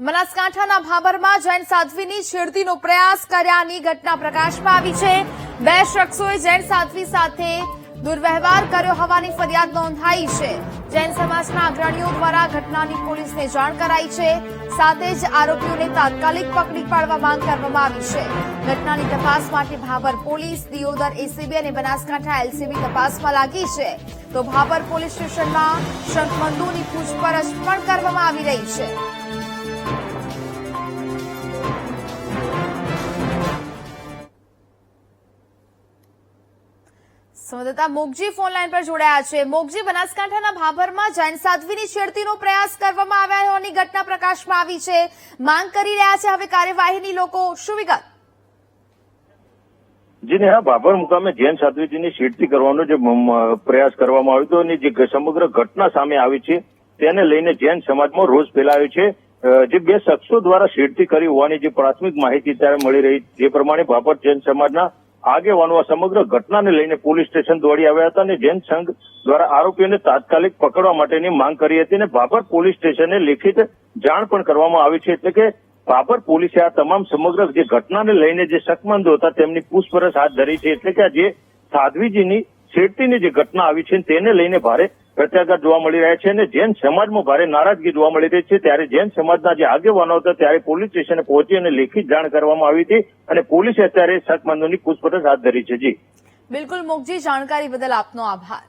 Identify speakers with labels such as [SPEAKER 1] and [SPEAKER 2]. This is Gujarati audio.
[SPEAKER 1] બનાસકાંઠાના ભાબરમાં જૈન સાધ્વીની છેડતીનો પ્રયાસ કર્યાની ઘટના પ્રકાશમાં આવી છે. બે શખ્સોએ જૈન સાધ્વી સાથે દુર્વ્યવહાર કર્યો હોવાની ફરિયાદ નોંધાઈ છે. જૈન સમાજના અગ્રણીઓ દ્વારા ઘટનાની પોલીસને જાણ કરાઈ છે. સાથે જ આરોપીઓને તાત્કાલિક પકડી પાડવા માંગ કરવામાં આવી છે. ઘટનાની તપાસ માટે ભાબર પોલીસ, દિયોદર એસીબી અને બનાસકાંઠા એલસીબી તપાસમાં લાગી છે. તો ભાબર પોલીસ સ્ટેશનમાં શંખબંધુની પૂછપરછ પણ કરવામાં આવી રહી છે. સંવાદદાતા મોગજી ફોન લાઈન પર જોડાયા છે. મોગજી, બનાસકાંઠાના ભાભરમાં જૈન સાધ્વીની છેડતીનો પ્રયાસ કરવામાં આવ્યા હોવાની ઘટના પ્રકાશમાં આવી છે. માંગ કરી રહ્યા છે. હવે કાર્યવાહીની લોકો શું વિગત?
[SPEAKER 2] જેને હા બાબર મુકામે જૈન સાધ્વીજીની છેડતી કરવાનો જે પ્રયાસ કરવામાં આવ્યો હતો અને જે સમગ્ર ઘટના સામે આવી છે, તેને લઈને જૈન સમાજમાં રોષ ફેલાયો છે. જે બે શખ્સો દ્વારા છેડતી કરી હોવાની જે પ્રાથમિક માહિતી ત્યારે મળી રહી, જે પ્રમાણે બાબર જૈન સમાજના આગેવાનો આ સમગ્ર ઘટનાને લઈને પોલીસ સ્ટેશન દોડી આવ્યા હતા અને જૈન સંઘ દ્વારા આરોપીઓને તાત્કાલિક પકડવા માટેની માંગ કરી હતી અને ભાભર પોલીસ સ્ટેશને લેખિત જાણ પણ કરવામાં આવી છે એટલે કે બાબર પોલીસે આ તમામ સમગ્ર જે ઘટનાને લઈને જે શકમંદો હતા તેમની પૂછપરછ હાથ ધરી છે એટલે કે આ જે સાધ્વીજીની છેડતીની જે ઘટના આવી છે તેને લઈને ભારે પ્રત્યાઘાત જોવા મળી રહ્યા છે અને જૈન સમાજમાં ભારે નારાજગી જોવા મળી રહી છે, ત્યારે જૈન સમાજના જે આગેવાનો હતા, ત્યારે પોલીસ સ્ટેશને પહોંચી અને લેખિત જાણ કરવામાં આવી હતી અને પોલીસે અત્યારે શકમંદોની પૂછપરછ હાથ ધરી છે. જી.
[SPEAKER 1] બિલકુલ મોગજી જાણકારી બદલ આપનો આભાર.